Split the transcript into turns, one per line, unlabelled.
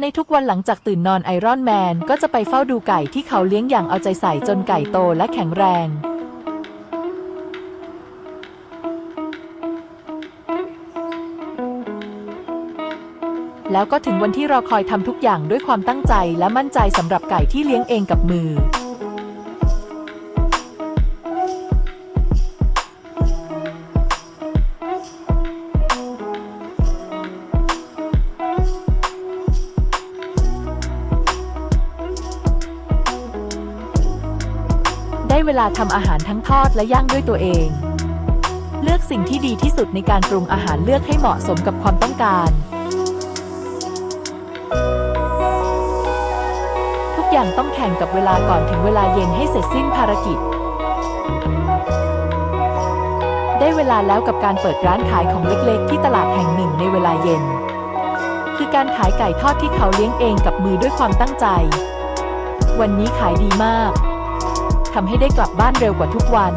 ในทุกวันหลังจากตื่นนอนไอรอนแมนก็จะไปเฝ้าดูไก่ที่เขาเลี้ยงอย่างเอาใจใส่จนไก่โตและแข็งแรง แล้วก็ถึงวันที่รอคอยทำทุกอย่างด้วยความตั้งใจและมั่นใจสำหรับไก่ที่เลี้ยงเองกับมือ ได้เวลาทำอาหารทั้งทอดและย่างด้วยตัวเอง เลือกสิ่งที่ดีที่สุดในการปรุงอาหารเลือกให้เหมาะสมกับความต้องการ ทุกอย่างต้องแข่งกับเวลาก่อนถึงเวลาเย็นให้เสร็จสิ้นภารกิจ ได้เวลาแล้วกับการเปิดร้านขายของเล็กๆ ที่ตลาดแห่งหนึ่งในเวลาเย็น คือการขายไก่ทอดที่เขาเลี้ยงเองกับมือด้วยความตั้งใจ วันนี้ขายดีมาก ทำให้ได้กลับบ้านเร็วกว่าทุกวัน